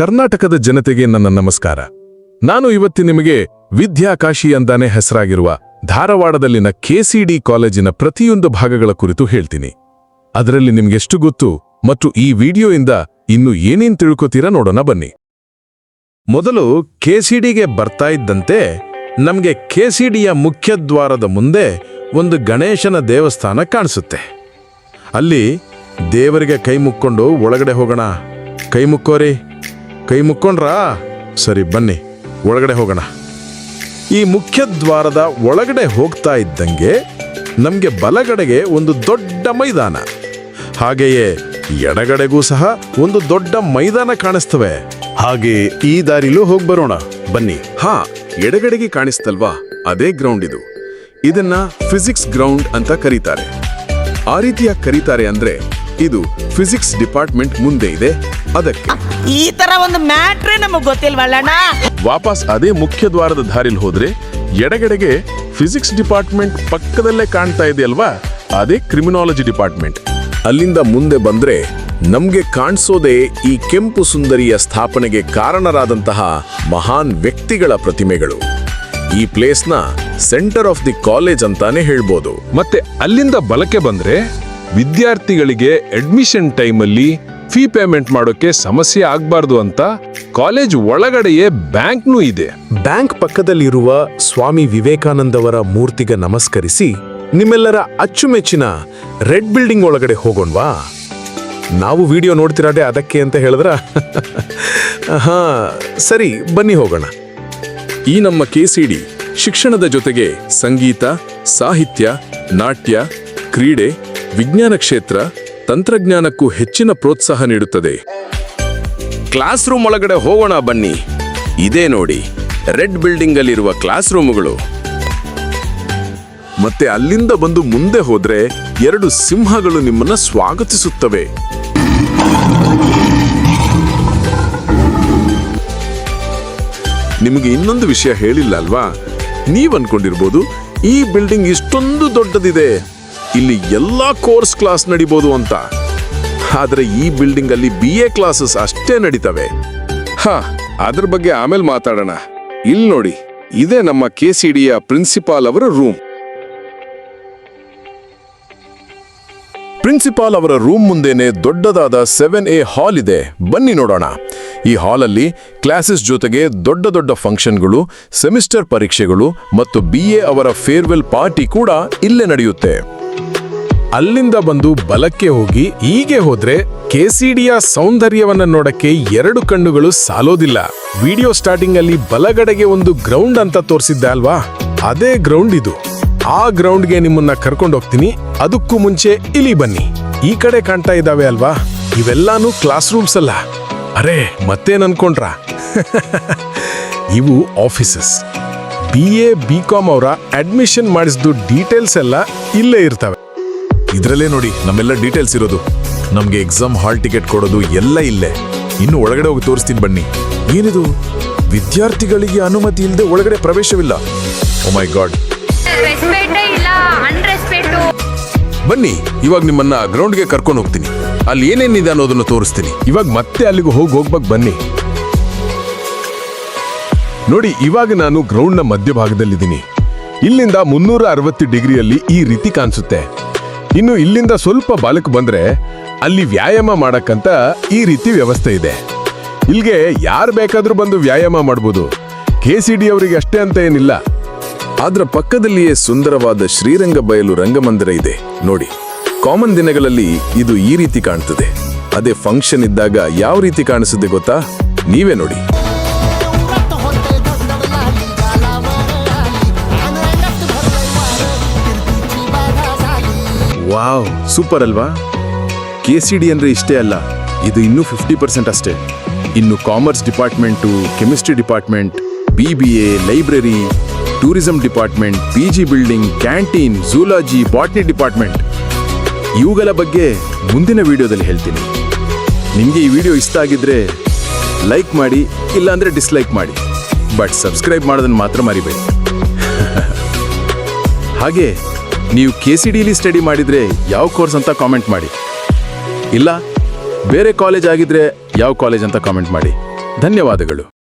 ಕರ್ನಾಟಕದ ಜನತೆಗೆ ನನ್ನ ನಮಸ್ಕಾರ. ನಾನು ಇವತ್ತು ನಿಮಗೆ ವಿದ್ಯಾಕಾಶಿ ಅಂತಾನೆ ಹೆಸರಾಗಿರುವ ಧಾರವಾಡದಲ್ಲಿನ ಕೆಸಿಡಿ ಕಾಲೇಜಿನ ಪ್ರತಿಯೊಂದು ಭಾಗಗಳ ಕುರಿತು ಹೇಳ್ತೀನಿ. ಅದರಲ್ಲಿ ನಿಮ್ಗೆಷ್ಟು ಗೊತ್ತು ಮತ್ತು ಈ ವಿಡಿಯೋಯಿಂದ ಇನ್ನು ಏನೇನ್ ತಿಳ್ಕೊತೀರಾ ನೋಡೋಣ ಬನ್ನಿ. ಮೊದಲು ಕೆಸಿಡಿಗೆ ಬರ್ತಾ ಇದ್ದಂತೆ ನಮಗೆ ಕೆಸಿಡಿಯ ಮುಖ್ಯದ್ವಾರದ ಮುಂದೆ ಒಂದು ಗಣೇಶನ ದೇವಸ್ಥಾನ ಕಾಣಿಸುತ್ತೆ. ಅಲ್ಲಿ ದೇವರಿಗೆ ಕೈ ಮುಕ್ಕೊಂಡು ಒಳಗಡೆ ಹೋಗೋಣ. ಕೈ ಮುಕ್ಕೋರಿ. ಕೈ ಮುಕ್ಕೊಂಡ್ರಾ? ಸರಿ ಬನ್ನಿ ಒಳಗಡೆ ಹೋಗೋಣ. ಈ ಮುಖ್ಯ ದ್ವಾರದ ಒಳಗಡೆ ಹೋಗ್ತಾ ಇದ್ದಂಗೆ ನಮಗೆ ಬಲಗಡೆಗೆ ಒಂದು ದೊಡ್ಡ ಮೈದಾನ. ಹಾಗೆಯೇ ಎಡಗಡೆಗೂ ಸಹ ಒಂದು ದೊಡ್ಡ ಮೈದಾನ ಕಾಣಿಸ್ತವೆ. ಹಾಗೆ ಈ ದಾರಿಲೂ ಹೋಗಿ ಬರೋಣ ಬನ್ನಿ. ಹಾ ಎಡಗಡೆಗೆ ಕಾಣಿಸ್ತಲ್ವಾ? ಅದೇ ಗ್ರೌಂಡ್ ಇದು. ಇದನ್ನ ಫಿಸಿಕ್ಸ್ ಗ್ರೌಂಡ್ ಅಂತ ಕರೀತಾರೆ. ಆ ರೀತಿಯಾಗಿ ಕರೀತಾರೆ ಅಂದ್ರೆ ಇದು ಫಿಸಿಕ್ಸ್ ಡಿಪಾರ್ಟ್ಮೆಂಟ್ ಮುಂದೆ ಇದೆ. ಅದಕ್ಕೆ. ಈ ತರ ಒಂದು ಮ್ಯಾಟ್ರೇ ನಮಗ್ ಗೊತ್ತಿಲ್ವಲ್ಲಣ್ಣ ವಾಪಸ್ ಅದೇ ಮುಖ್ಯ ದ್ವಾರದ ದಾರಿಲ್ ಹೋದ್ರೆ ಎಡಗಡೆಗೆ ಫಿಸಿಕ್ಸ್ ಡಿಪಾರ್ಟ್ಮೆಂಟ್ ಪಕ್ಕದಲ್ಲೇ ಕಾಣ್ತಾ ಇದೆಯಲ್ವಾ? ಅದೇ ಕ್ರಿಮಿನಾಲಜಿ ಡಿಪಾರ್ಟ್ಮೆಂಟ್. ಅಲ್ಲಿಂದ ಮುಂದೆ ಬಂದ್ರೆ ನಮ್ಗೆ ಕಾಣಿಸೋದೇ ಈ ಕೆಂಪು ಸುಂದರಿಯ ಸ್ಥಾಪನೆಗೆ ಕಾರಣರಾದಂತಹ ಮಹಾನ್ ವ್ಯಕ್ತಿಗಳ ಪ್ರತಿಮೆಗಳು. ಈ ಪ್ಲೇಸ್ನ ಸೆಂಟರ್ ಆಫ್ ದಿ ಕಾಲೇಜ್ ಅಂತಾನೆ ಹೇಳ್ಬೋದು. ಮತ್ತೆ ಅಲ್ಲಿಂದ ಬಲಕ್ಕೆ ಬಂದ್ರೆ ವಿದ್ಯಾರ್ಥಿಗಳಿಗೆ ಅಡ್ಮಿಷನ್ ಟೈಮಲ್ಲಿ ಫೀ ಪೇಮೆಂಟ್ ಮಾಡೋಕೆ ಸಮಸ್ಯೆ ಆಗಬಾರ್ದು ಅಂತ ಕಾಲೇಜ್ ಒಳಗಡೆಯೇ ಬ್ಯಾಂಕ್ನೂ ಇದೆ. ಬ್ಯಾಂಕ್ ಪಕ್ಕದಲ್ಲಿರುವ ಸ್ವಾಮಿ ವಿವೇಕಾನಂದವರ ಮೂರ್ತಿಗೆ ನಮಸ್ಕರಿಸಿ ನಿಮ್ಮೆಲ್ಲರ ಅಚ್ಚುಮೆಚ್ಚಿನ ರೆಡ್ ಬಿಲ್ಡಿಂಗ್ ಒಳಗಡೆ ಹೋಗೋಣವಾ? ನಾವು ವಿಡಿಯೋ ನೋಡ್ತಿರೋದೇ ಅದಕ್ಕೆ ಅಂತ ಹೇಳಿದ್ರ? ಹಾ ಸರಿ ಬನ್ನಿ ಹೋಗೋಣ. ಈ ನಮ್ಮ ಕೆಸಿಡಿ ಶಿಕ್ಷಣದ ಜೊತೆಗೆ ಸಂಗೀತ ಸಾಹಿತ್ಯ ನಾಟ್ಯ ಕ್ರೀಡೆ ವಿಜ್ಞಾನ ಕ್ಷೇತ್ರ ತಂತ್ರಜ್ಞಾನಕ್ಕೂ ಹೆಚ್ಚಿನ ಪ್ರೋತ್ಸಾಹ ನೀಡುತ್ತದೆ. ಕ್ಲಾಸ್ ರೂಮ್ ಒಳಗಡೆ ಹೋಗೋಣ ಬನ್ನಿ. ಇದೇ ನೋಡಿ, ರೆಡ್ ಬಿಲ್ಡಿಂಗ್ ಅಲ್ಲಿರುವ ಕ್ಲಾಸ್ ರೂಮ್ಗಳು ಮತ್ತೆ ಅಲ್ಲಿಂದ ಬಂದು ಮುಂದೆ ಹೋದ್ರೆ ಎರಡು ಸಿಂಹಗಳು ನಿಮ್ಮನ್ನ ಸ್ವಾಗತಿಸುತ್ತವೆ. ನಿಮಗೆ ಇನ್ನೊಂದು ವಿಷಯ ಹೇಳಿಲ್ಲ ಅಲ್ವಾ? ನೀವು ಅನ್ಕೊಂಡಿರ್ಬೋದು, ಈ ಬಿಲ್ಡಿಂಗ್ ಇಷ್ಟೊಂದು ದೊಡ್ಡದಿದೆ. ಇಲ್ಲಿ ಎಲ್ಲ ಕೋರ್ಸ್ ಕ್ಲಾಸ್ ನಡಿಬೋದು ಅಂತ. ಆದರೆ ಈ ಬಿಲ್ಡಿಂಗ್ ಅಲ್ಲಿ ಬಿ ಎ ಕ್ಲಾಸಸ್ ಅಷ್ಟೇ ನಡೀತವೆ. ಹಾ, ಅದ್ರ ಬಗ್ಗೆ ಆಮೇಲೆ ಮಾತಾಡೋಣ. ಇಲ್ಲಿ ನೋಡಿ, ಇದೇ ನಮ್ಮ ಕೆ ಸಿ ಡಿಯ ಪ್ರಿನ್ಸಿಪಾಲ್ ಅವರ ರೂಮ್. ಪ್ರಿನ್ಸಿಪಾಲ್ ಅವರ ರೂಮ್ ಮುಂದೆನೆ ದೊಡ್ಡದಾದ ಸೆವೆನ್ ಎ ಹಾಲ್ ಇದೆ. ಬನ್ನಿ ನೋಡೋಣ. ಈ ಹಾಲಲ್ಲಿ ಕ್ಲಾಸಸ್ ಜೊತೆಗೆ ದೊಡ್ಡ ದೊಡ್ಡ ಫಂಕ್ಷನ್ಗಳು, ಸೆಮಿಸ್ಟರ್ ಪರೀಕ್ಷೆಗಳು ಮತ್ತು ಬಿ ಎ ಅವರ ಫೇರ್ವೆಲ್ ಪಾರ್ಟಿ ಕೂಡ ಇಲ್ಲೇ ನಡೆಯುತ್ತೆ. ಅಲ್ಲಿಂದ ಬಂದು ಬಲಕ್ಕೆ ಹೋಗಿ ಹೀಗೆ ಹೋದ್ರೆ ಕೆಸಿಡಿಯ ಸೌಂದರ್ಯವನ್ನ ನೋಡಕ್ಕೆ ಎರಡು ಕಣ್ಣುಗಳು ಸಾಲೋದಿಲ್ಲ. ವಿಡಿಯೋ ಸ್ಟಾರ್ಟಿಂಗ್ ಅಲ್ಲಿ ಬಲಗಡೆಗೆ ಒಂದು ಗ್ರೌಂಡ್ ಅಂತ ತೋರಿಸಿದ್ದೆ ಅಲ್ವಾ? ಅದೇ ಗ್ರೌಂಡ್ ಇದು. ಆ ಗ್ರೌಂಡ್ಗೆ ನಿಮ್ಮನ್ನ ಕರ್ಕೊಂಡು ಹೋಗ್ತೀನಿ. ಅದಕ್ಕೂ ಮುಂಚೆ ಇಲ್ಲಿ ಬನ್ನಿ. ಈ ಕಡೆ ಕಾಣ್ತಾ ಇದ್ದಾವೆ ಅಲ್ವಾ? ಇವೆಲ್ಲಾನು ಕ್ಲಾಸ್ ರೂಮ್ಸ್ ಅಲ್ಲ. ಅರೆ, ಮತ್ತೇನ್ ಅನ್ಕೊಂಡ್ರ? ಇವು offices. B A, B com ಅವರ ಅಡ್ಮಿಷನ್ ಮಾಡಿಸಿದ್ದು ಡೀಟೇಲ್ಸ್ ಎಲ್ಲ ಇಲ್ಲೇ ಇರ್ತವೆ. ಇದ್ರಲ್ಲೇ ನೋಡಿ ನಮ್ಮೆಲ್ಲ ಡೀಟೇಲ್ಸ್ ಇರೋದು. ನಮಗೆ ಎಕ್ಸಾಮ್ ಹಾಲ್ ಟಿಕೆಟ್ ಕೊಡೋದು ಎಲ್ಲ ಇಲ್ಲೇ. ಇನ್ನು ಒಳಗಡೆ ಹೋಗಿ ತೋರಿಸ್ತೀನಿ ಬನ್ನಿ. ಏನಿದು? ವಿದ್ಯಾರ್ಥಿಗಳಿಗೆ ಅನುಮತಿ ಇಲ್ಲದೆ ಒಳಗಡೆ ಪ್ರವೇಶವಿಲ್ಲ. ಓ ಮೈ ಗಾಡ್ ರೆಸ್ಪೆಕ್ಟೇ ಇಲ್ಲ ಅನ್ರೆಸ್ಪೆಕ್ಟು ಬನ್ನಿ ಇವಾಗ ನಿಮ್ಮನ್ನ ಗ್ರೌಂಡ್ಗೆ ಕರ್ಕೊಂಡು ಹೋಗ್ತೀನಿ. ಅಲ್ಲಿ ಏನೇನಿದೆ ಅನ್ನೋದನ್ನು ತೋರಿಸ್ತೀನಿ. ಇವಾಗ ಮತ್ತೆ ಅಲ್ಲಿಗೆ ಹೋಗಿ ಹೋಗ್ಬೇಕು ಬನ್ನಿ. ನೋಡಿ ಇವಾಗ ನಾನು ಗ್ರೌಂಡ್ನ ಮಧ್ಯಭಾಗದಲ್ಲಿದ್ದೀನಿ. ಇಲ್ಲಿಂದ ಮುನ್ನೂರ ಅರವತ್ತು ಡಿಗ್ರಿಯಲ್ಲಿ ಈ ರೀತಿ ಕಾಣಿಸುತ್ತೆ. ಇನ್ನು ಇಲ್ಲಿಂದ ಸ್ವಲ್ಪ ಬಾಲಕ್ ಬಂದ್ರೆ ಅಲ್ಲಿ ವ್ಯಾಯಾಮ ಮಾಡಕ್ಕಂತ ಈ ರೀತಿ ವ್ಯವಸ್ಥೆ ಇದೆ. ಇಲ್ಲಿಗೆ ಯಾರು ಬೇಕಾದರೂ ಬಂದು ವ್ಯಾಯಾಮ ಮಾಡ್ಬೋದು. ಕೆ ಸಿ ಡಿ ಅವರಿಗೆ ಅಷ್ಟೇ ಅಂತ ಏನಿಲ್ಲ. ಅದರ ಪಕ್ಕದಲ್ಲಿಯೇ ಸುಂದರವಾದ ಶ್ರೀರಂಗ ಬಯಲು ರಂಗಮಂದಿರ ಇದೆ. ನೋಡಿ ಕಾಮನ್ ದಿನಗಳಲ್ಲಿ ಇದು ಈ ರೀತಿ ಕಾಣ್ತದೆ. ಅದೇ ಫಂಕ್ಷನ್ ಇದ್ದಾಗ ಯಾವ ರೀತಿ ಕಾಣಿಸುತ್ತೆ ಗೊತ್ತಾ? ನೀವೇ ನೋಡಿ. ವಾವ್, ಸೂಪರ್ ಅಲ್ವಾ? ಕೆ ಸಿ ಡಿ ಅಂದರೆ ಇಷ್ಟೇ ಅಲ್ಲ, ಇದು ಇನ್ನೂ ಫಿಫ್ಟಿ ಪರ್ಸೆಂಟ್ ಅಷ್ಟೇ. ಇನ್ನು commerce department, chemistry department B B A library, tourism department P G building, canteen, zoology, botany department. ಇವುಗಳ ಬಗ್ಗೆ ಮುಂದಿನ ವಿಡಿಯೋದಲ್ಲಿ ಹೇಳ್ತೀನಿ. ನಿಮಗೆ ಈ ವಿಡಿಯೋ ಇಷ್ಟ ಆಗಿದ್ರೆ ಲೈಕ್ ಮಾಡಿ, ಇಲ್ಲಾಂದರೆ ಡಿಸ್ಲೈಕ್ ಮಾಡಿ. ಬಟ್ ಸಬ್ಸ್ಕ್ರೈಬ್ ಮಾಡೋದನ್ನು ಮಾತ್ರ ಮರಿಬೇಕು ಹಾಗೆ ನೀವು ಕೆ ಸಿ ಡಿಲಿ ಸ್ಟಡಿ ಮಾಡಿದರೆ ಯಾವ ಕೋರ್ಸ್ ಅಂತ ಕಾಮೆಂಟ್ ಮಾಡಿ. ಇಲ್ಲ, ಬೇರೆ ಕಾಲೇಜ್ ಆಗಿದ್ರೆ ಯಾವ ಕಾಲೇಜ್ ಅಂತ ಕಾಮೆಂಟ್ ಮಾಡಿ. ಧನ್ಯವಾದಗಳು.